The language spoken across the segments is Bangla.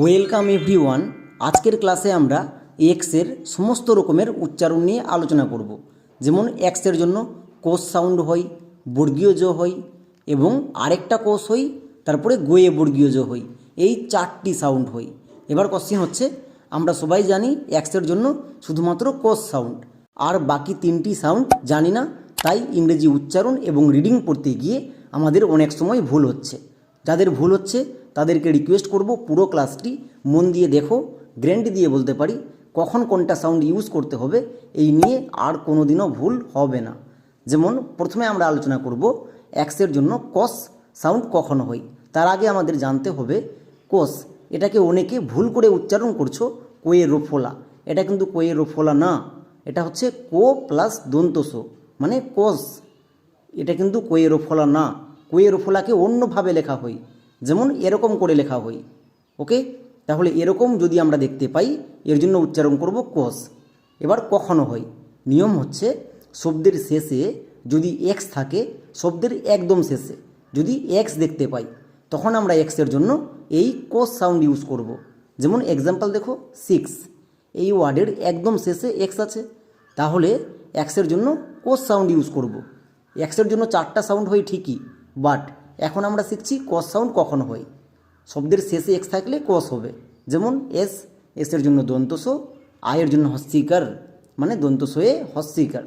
ওয়েলকাম এভরি ওয়ান আজকের ক্লাসে আমরা এক্সের সমস্ত রকমের উচ্চারণ নিয়ে আলোচনা করব। যেমন এক্সের জন্য কোষ সাউন্ড হয়, বর্গীয় জ হয় এবং আরেকটা কোষ হই তারপরে গোয়ে বর্গীয় জ হই এই চারটি সাউন্ড হয়। এবার কোশ্চেন হচ্ছে, আমরা সবাই জানি এক্সের জন্য শুধুমাত্র কোষ সাউন্ড। আর বাকি তিনটি সাউন্ড জানি না, তাই ইংরেজি উচ্চারণ এবং রিডিং পড়তে গিয়ে আমাদের অনেক সময় ভুল হচ্ছে। যাদের ভুল হচ্ছে তাদেরকে রিকোয়েস্ট করব, পুরো ক্লাসটি মন দিয়ে দেখো গ্যারেন্টি দিয়ে বলতে পারি, কখন কোনটা সাউন্ড ইউজ করতে হবে, এই নিয়ে আর কোনো দিনও ভুল হবে না। যেমন, প্রথমে আমরা আলোচনা করব অ্যাক্সের জন্য কস সাউন্ড কখন হয়। তার আগে আমাদের জানতে হবে কোস এটাকে অনেকে ভুল করে উচ্চারণ করছ কোয়ে রোফোলা। এটা কিন্তু কোয়ে রোফোলা না, এটা হচ্ছে কো প্লাস দন্তসো মানে কোস এটা কিন্তু কোয়েরোফলা না কোয়েরোফলাকে অন্যভাবে লেখা হয়। যেমন এরকম করে লেখা হয় ওকে তাহলে এরকম যদি আমরা দেখতে পাই, এর জন্য উচ্চারণ করব কোষ এবার কখনো হয়। নিয়ম হচ্ছে শব্দের শেষে যদি এক্স থাকে, শব্দের একদম শেষে যদি এক্স দেখতে পাই, তখন আমরা এক্সের জন্য এই কোষ সাউন্ড ইউজ করব। যেমন এক্সাম্পল দেখো সিক্স এই ওয়ার্ডের একদম শেষে এক্স আছে। তাহলে এক্সের জন্য কোষ সাউন্ড ইউজ করব। এক্সের জন্য চারটা সাউন্ড হয় ঠিকই বাট এখন আমরা শিখছি কস সাউন্ড কখন হয়। শব্দের শেষে এক্স থাকলে কস হবে। যেমন এস এসের জন্য দন্তস আয়ের জন্য হস্যিকার মানে দন্তস হয়ে হস্যিকার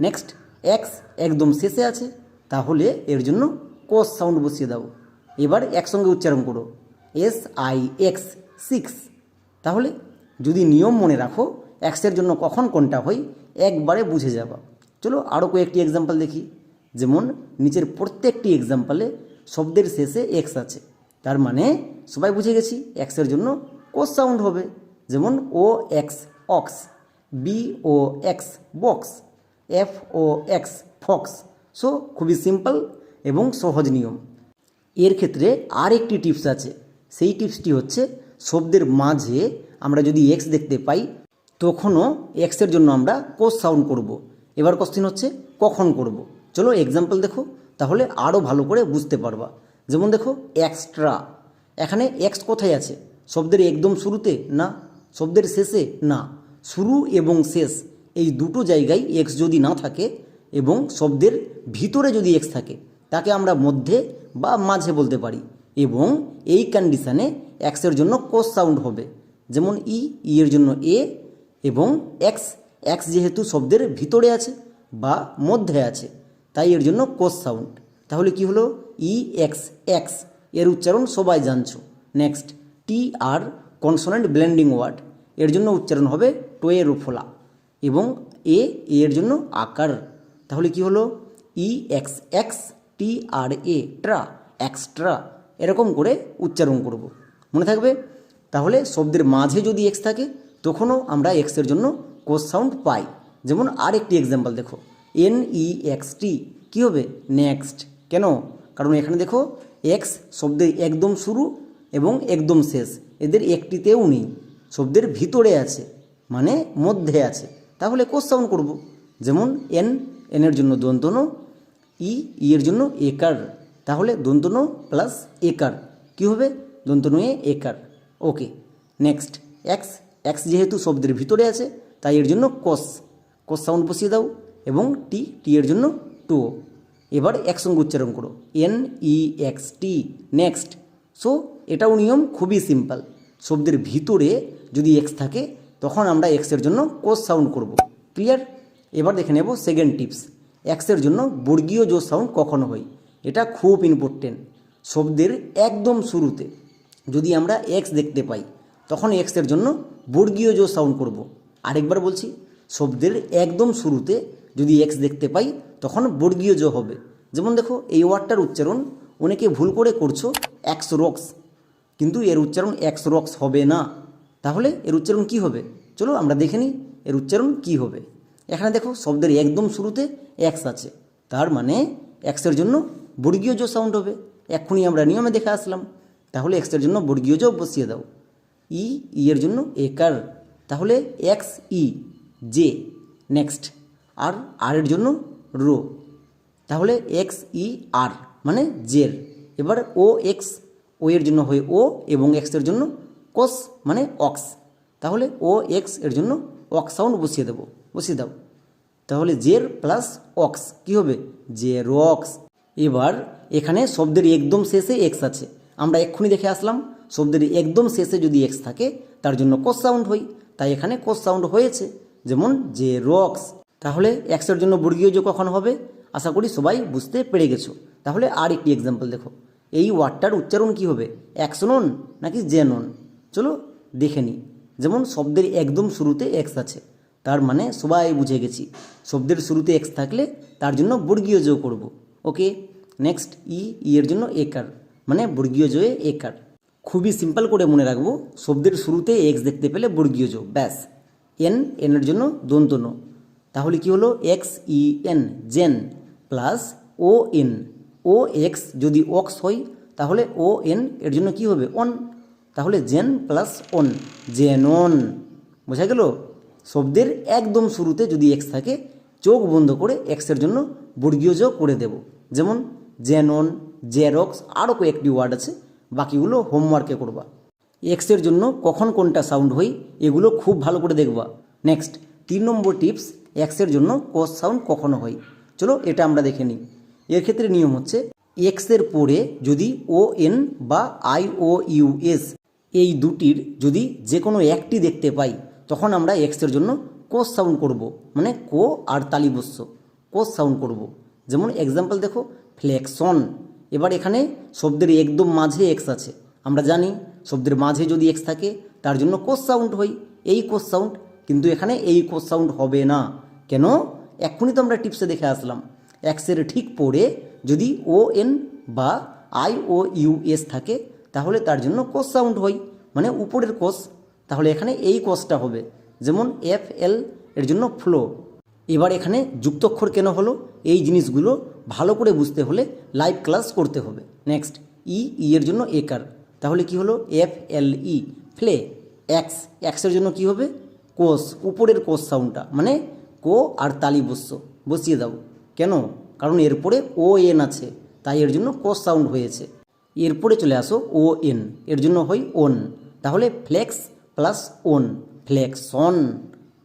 নেক্সট এক্স একদম শেষে আছে, তাহলে এর জন্য কস সাউন্ড বসিয়ে দাও। এবার একসঙ্গে উচ্চারণ করো। এস আই এক্স সিক্স তাহলে যদি নিয়ম মনে রাখো এক্সের জন্য কখন কোনটা হয়, একবারে বুঝে যাবা। চলো আরও কয়েকটি এক্সাম্পল দেখি। যেমন নিচের প্রত্যেকটি এক্সাম্পলে শব্দের শেষে এক্স আছে। তার মানে সবাই বুঝে গেছি এক্সের জন্য কোষ সাউন্ড হবে। যেমন O X ox B O X box F O X fox so খুবই সিম্পল এবং সহজ নিয়ম। এর ক্ষেত্রে আর একটি টিপস আছে। সেই টিপসটি হচ্ছে, শব্দের মাঝে আমরা যদি এক্স দেখতে পাই, তখনও এক্সের জন্য আমরা কোষ সাউন্ড করব। এবার কোশ্চিন হচ্ছে, কখন করব। চলো এক্সাম্পল দেখো। তাহলে আরও ভালো করে বুঝতে পারবা। যেমন দেখো এক্সট্রা এখানে এক্স কোথায় আছে? শব্দের একদম শুরুতে না, শব্দের শেষে না। শুরু এবং শেষ, এই দুটো জায়গায় এক্স যদি না থাকে এবং শব্দের ভিতরে যদি এক্স থাকে, তাকে আমরা মধ্যে বা মাঝে বলতে পারি এবং এই কন্ডিশানে এক্সের জন্য কোষ সাউন্ড হবে। যেমন ই ই এর জন্য এ এবং এক্স এক্স যেহেতু শব্দের ভিতরে আছে বা মধ্যে আছে। তাই এর জন্য কোষ সাউন্ড তাহলে কি হলো? ই এক্স এক্সের উচ্চারণ সবাই জানছো। Next T R consonant blending word এর জন্য উচ্চারণ হবে টোয়ে রুফোলা এবং এ এর জন্য আকার। তাহলে কি হলো? E X X T R A tra extra এরকম করে উচ্চারণ করব। মনে থাকবে? তাহলে শব্দের মাঝে যদি এক্স থাকে, তখনও আমরা এক্সের জন্য কোষ সাউন্ড পাই। যেমন আর একটি এক্সাম্পল দেখো। এন ই এক্স টি কী হবে? নেক্সট কেন? কারণ এখানে দেখো এক্স শব্দের একদম শুরু এবং একদম শেষ। এদের একটিতেও নেই। শব্দের ভিতরে আছে মানে মধ্যে আছে। তাহলে কোষ সাউন্ড করব। যেমন এন এনের জন্য দন্তন ই ই এর জন্য একার। তাহলে দন্তন প্লাস একার। কী হবে? দন্তন এ একার। ওকে নেক্সট এক্স এক্স যেহেতু শব্দের ভিতরে আছে, তাই এর জন্য কস কস সাউন্ড বসিয়ে দাও। এবং টি টি এর জন্য টু এবার একসঙ্গে উচ্চারণ করো। N E X T next so এটাও নিয়ম খুবই সিম্পল শব্দের ভিতরে যদি এক্স থাকে, তখন আমরা এক্সের জন্য কোষ সাউন্ড করব। ক্লিয়ার এবার দেখে নেব সেকেন্ড টিপস এক্সের জন্য বর্গীয় জো সাউন্ড কখন হয়। এটা খুব ইম্পর্টেন্ট শব্দের একদম শুরুতে যদি আমরা এক্স দেখতে পাই, তখন এক্সের জন্য বর্গীয় জো সাউন্ড করব। আরেকবার বলছি শব্দের একদম শুরুতে যদি এক্স দেখতে পাই, তখন বর্গীয় জো হবে। যেমন দেখো, এই ওয়ার্ডটার উচ্চারণ অনেকে ভুল করে করছ এক্স রক্স কিন্তু এর উচ্চারণ এক্স রক্স হবে না। তাহলে এর উচ্চারণ কি হবে? চলো আমরা দেখে নিই, এর উচ্চারণ কি হবে? এখানে দেখো, শব্দের একদম শুরুতে এক্স আছে। তার মানে এক্সের জন্য বর্গীয় জো সাউন্ড হবে। এক্ষুনি আমরা নিয়মে দেখে আসলাম। তাহলে এক্সের জন্য বর্গীয় জো বসিয়ে দাও। ই ই এর জন্য একার তাহলে X E J next R R এর জন্য রো। তাহলে এক্স ই আর মানে জের এবার ও এক্স ও এর জন্য হয় ও এবং এক্সের জন্য কোস মানে অক্স তাহলে ও এক্সের জন্য অক্স সাউন্ড বসিয়ে দেবো। বসিয়ে দাও। তাহলে জের প্লাস অক্স কী হবে? জের অক্স এবার এখানে শব্দের একদম শেষে এক্স আছে। আমরা এক্ষুনি দেখে আসলাম, শব্দের একদম শেষে যদি এক্স থাকে, তার জন্য কোস সাউন্ড হয়। তাই এখানে কোস সাউন্ড হয়েছে। যেমন যে রক্স তাহলে এক্সের জন্য বর্গীয় যোগ কখন হবে? আশা করি সবাই বুঝতে পেরে গেছো। তাহলে আর একটি এক্সাম্পল দেখো। এই ওয়ার্ডটার উচ্চারণ কি হবে? অ্যাক্সনন নাকি জেনন চলো দেখে নিই যেমন শব্দের একদম শুরুতে এক্স আছে, তার মানে সবাই বুঝে গেছি। শব্দের শুরুতে এক্স থাকলে তার জন্য বর্গীয় যোগ করব। ওকে নেক্সট ই ই এর জন্য একার মানে বর্গীয় জয়ে একার। খুবই সিম্পল করে মনে রাখব, শব্দের শুরুতে এক্স দেখতে পেলে বর্গীয় যোগ, ব্যাস। এন এনের জন্য দন্তন তাহলে কি হলো? X E N xen plus O N O X যদি অক্স হয়, তাহলে ও এন এর জন্য কি হবে? অন তাহলে xen plus on gen on বোঝা গেল? শব্দের একদম শুরুতে যদি এক্স থাকে, চোখ বন্ধ করে এক্সের জন্য বর্গীয় যোগ করে দেব। যেমন জেনন জেরক্স আরও কয়েকটি ওয়ার্ড আছে, বাকিগুলো হোমওয়ার্কে করবা। এক্সের জন্য কখন কোনটা সাউন্ড হয়, এগুলো খুব ভালো করে দেখবা। নেক্সট তিন নম্বর টিপস এক্সের জন্য কোস সাউন্ড কখনো হয়। চলো এটা আমরা দেখে নিই। এর ক্ষেত্রে নিয়ম হচ্ছে এক্সের পরে যদি ও এন বা আই ও ইউ এস এই দুটির যদি যে কোনো একটি দেখতে পাই, তখন আমরা এক্সের জন্য কোস সাউন্ড করব। মানে কো আর তালিবস্য কোস সাউন্ড করব। যেমন এক্সাম্পল দেখো ফ্লেক্সন এবার এখানে শব্দের একদম মাঝে এক্স আছে। আমরা জানি শব্দের মাঝে যদি এক্স থাকে, তার জন্য কোস সাউন্ড হয়। এই কোস সাউন্ড কিন্তু এখানে এই কোস সাউন্ড হবে না। কেন? এক্ষুনি তো আমরা টিপসে দেখে আসলাম। এক্সের ঠিক পরে যদি ও এন বা আই ও ইউ এস থাকে, তাহলে তার জন্য কোস সাউন্ড হয়। মানে উপরের কোষ তাহলে এখানে এই কোষটা হবে। যেমন এফ এল এর জন্য ফ্লো এবার এখানে যুক্তক্ষর কেন হলো? এই জিনিসগুলো ভালো করে বুঝতে হলে লাইভ ক্লাস করতে হবে। নেক্সট ই ই এর জন্য একার তাহলে কি হলো? এফ এল ই ফ্লে এক্স এক্সের জন্য কি হবে? কোষ উপরের কোষ সাউন্ডটা মানে কো আর তালি বস্য বসিয়ে দাও। কেন? কারণ এরপরে ও এন আছে, তাই এর জন্য কোষ সাউন্ড হয়েছে। এরপরে চলে আসো ও এন এর জন্য হয় ওন তাহলে flex plus on flexion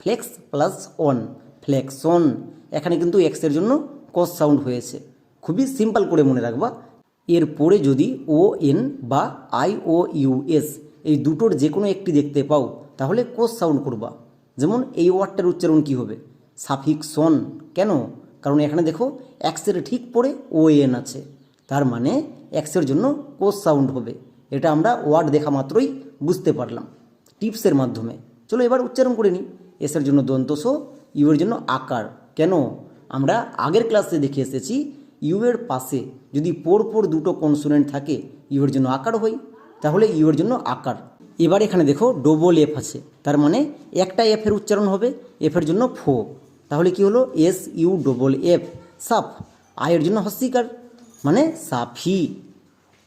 flex plus on flexion এখানে কিন্তু এক্সের জন্য কস সাউন্ড হয়েছে। খুবই সিম্পল করে মনে রাখবা। এরপরে যদি ও এন বা আই ও ইউ এস এই দুটোর যে কোনো একটি দেখতে পাও, তাহলে কোস সাউন্ড করবা। যেমন এই ওয়ার্ডটার উচ্চারণ কি হবে? সাফিক সাফিক্সন কেন? কারণ এখানে দেখো এক্সের ঠিক পরে ও এন আছে। তার মানে এক্সের জন্য কোস সাউন্ড হবে। এটা আমরা ওয়ার্ড দেখা মাত্রই বুঝতে পারলাম টিপসের মাধ্যমে। চলো এবার উচ্চারণ করে নিই। এসের জন্য দন্তস ইউ এর জন্য আকার। কেন? আমরা আগের ক্লাসে দেখে এসেছি ইউ এর পাশে যদি পর পর দুটো কনসোনেন্ট থাকে ইউ এর জন্য আকার হয়, তাহলে ইউ এর জন্য আকার। এবার এখানে দেখো ডবল এফ আছে, তার মানে একটা এফের উচ্চারণ হবে এফের জন্য ফো তাহলে কি হলো? এস ইউ ডবল এফ সাফ। আয়ের জন্য হস্তিকার মানে সাফি।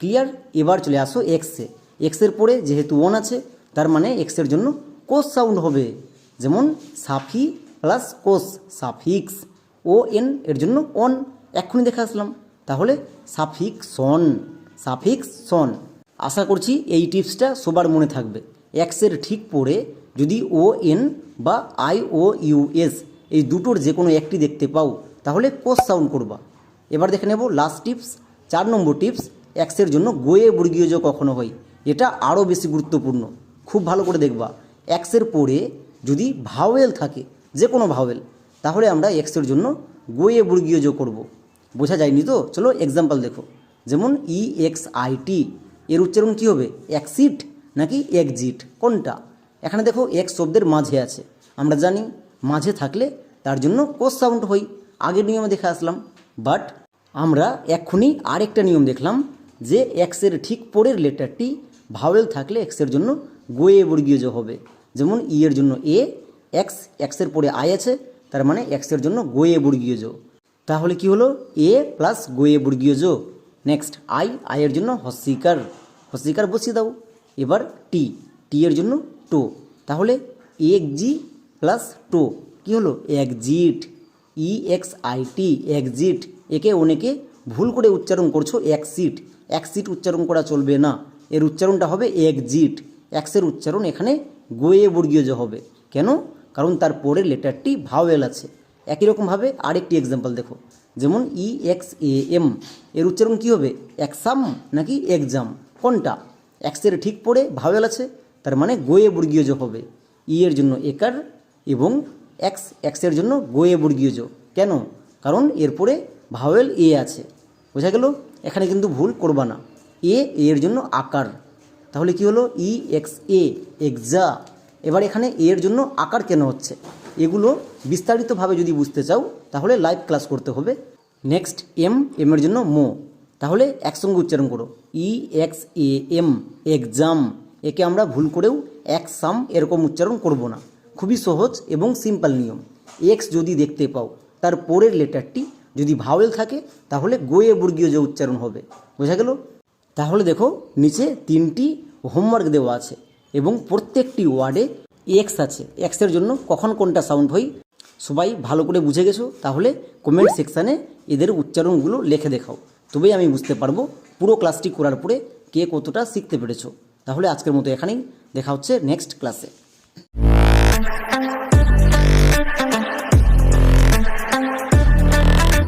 ক্লিয়ার এবার চলে আসো এক্সে এক্সের পরে যেহেতু ওন আছে, তার মানে এক্সের জন্য কোস সাউন্ড হবে। যেমন সাফি plus cos suffix O N এর জন্য অন এক্ষুনি দেখে আসলাম। তাহলে সাফিক্স সন সাফিক্স সন। আশা করছি এই টিপসটা সবার মনে থাকবে। এক্সের ঠিক পরে যদি ও এন বা আই ও ইউ এস এই দুটোর যে কোনো একটি দেখতে পাও, তাহলে কোস সাউন্ড করবা। এবার দেখে নেব লাস্ট টিপস চার নম্বর টিপস এক্সের জন্য গোয়ে বর্গীয় যোগ কখনো হয় এটা আরও বেশি গুরুত্বপূর্ণ। খুব ভালো করে দেখবা। এক্সের পরে যদি ভাওয়েল থাকে যে কোনো ভাওয়েল তাহলে আমরা এক্সের জন্য গোয়ে বর্গীয় যোগ করব। বোঝা যায়নি তো? চলো এক্সাম্পল দেখো। যেমন ই এক্স আই টি এর উচ্চারণ কী হবে? এক্সিট নাকি একজিট কোনটা? এখানে দেখো এক্স শব্দের মাঝে আছে। আমরা জানি মাঝে থাকলে তার জন্য কোস সাউন্ড হই আগের নিয়মে দেখে আসলাম। বাট আমরা এক্ষুনি আরেকটা নিয়ম দেখলাম যে এক্সের ঠিক পরের লেটারটি ভাওয়েল থাকলে এক্সের জন্য গোয়ে বর্গীয় হবে। যেমন ই এর জন্য এ এক্স এক্সের পরে আই আছে, তার মানে এক্সের জন্য গোয়ে বর্গীয় তাহলে কি হলো? এ প্লাস গোয়ে বর্গীয় যোগ। নেক্সট আই আয়ের জন্য হস্যিকার হস্যিকার বসিয়ে দাও। এবার টি টি এর জন্য টো তাহলে এক জি প্লাস টো কী হলো? Exit E X I T exit একে অনেকে ভুল করে উচ্চারণ করছ একসিট একসিট উচ্চারণ করা চলবে না। এর উচ্চারণটা হবে একজিট এক্সের উচ্চারণ এখানে গোয়ে বর্গীয় জ হবে। কেন? কারণ তার পরের লেটারটি ভাওয়েল আছে। একই রকমভাবে আরেকটি এক্সাম্পল দেখো। যেমন ই এক্স এ এম এর উচ্চারণ কী হবে? এক্সাম নাকি এক্সাম কোনটা? এক্সের ঠিক পরে ভাওয়েল আছে, তার মানে গোয়ে বর্গীয় জ হবে। ই এর জন্য একার এবং এক্স এক্সের জন্য গোয়ে বর্গীয় কেন? কারণ এরপরে ভাওয়েল এ আছে। বোঝা গেল? এখানে কিন্তু ভুল করবা না। এ এর জন্য আকার। তাহলে কি হলো? ই এক্স এ এক্সা এবার এখানে এর জন্য আকার কেন হচ্ছে? এগুলো বিস্তারিতভাবে যদি বুঝতে চাও, তাহলে লাইভ ক্লাস করতে হবে। নেক্সট এম এম এর জন্য মো। তাহলে একসঙ্গে উচ্চারণ করো। E X A M exam একে আমরা ভুল করেও একসাম এরকম উচ্চারণ করব না। খুবই সহজ এবং সিম্পল নিয়ম। এক্স যদি দেখতে পাও, তার পরের লেটারটি যদি ভাওয়েল থাকে, তাহলে গোয়ে বর্গীয় যে উচ্চারণ হবে, বোঝা গেল? তাহলে দেখো, নিচে তিনটি হোমওয়ার্ক দেওয়া আছে এবং প্রত্যেকটি ওয়ার্ডে এক্স আছে। এক্সের জন্য কখন কোনটা সাউন্ড হয়, সবাই ভালো করে বুঝে গেছো? তাহলে কমেন্ট সেকশানে এদের উচ্চারণগুলো লেখে দেখাও। তবেই আমি বুঝতে পারব পুরো ক্লাসটি করার পরে কে কতটা শিখতে পেরেছ। তাহলে আজকের মতো এখানেই। দেখা হচ্ছে নেক্সট ক্লাসে